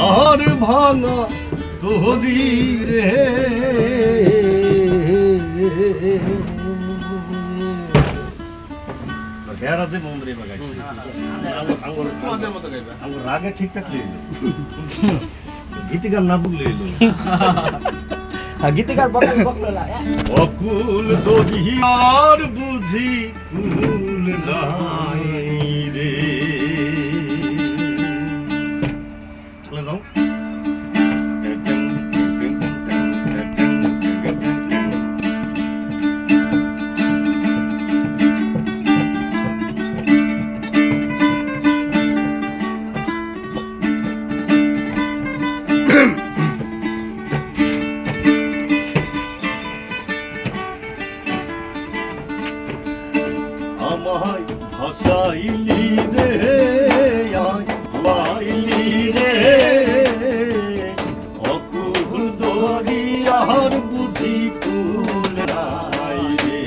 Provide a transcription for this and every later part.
আর ভাঙা তোরি রে। হের আছে মন্দিরে বাগাইছে। আঙ্গুর রাগে ঠিক থাকলে গীতিকার না বুঝলে এলো গীতিকার বকল বকল অকুল দরিয়ার বুঝি আমায় ভাসাইলি রে আয় রে। অকুল দরিয়ার বুঝি কুল নাই রে,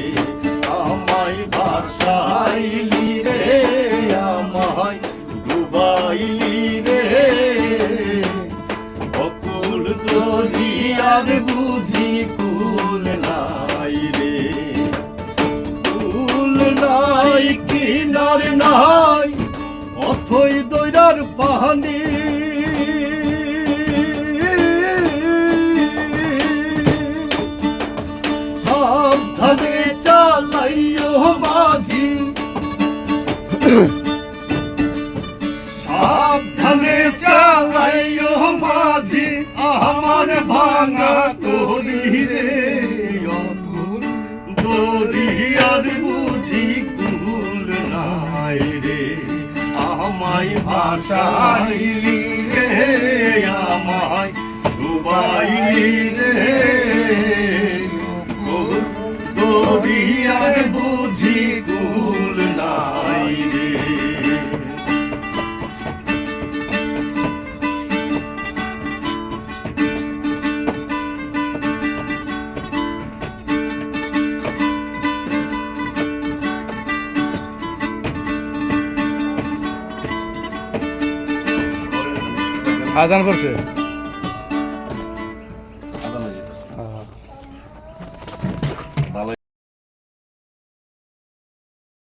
আমায় ভাসাইলি রে, আমায় ডুবাইলি রে। অকুল দরিয়ার পাহানি ভাসাইলি রে আমায় ডুবাইলি আজান করছে।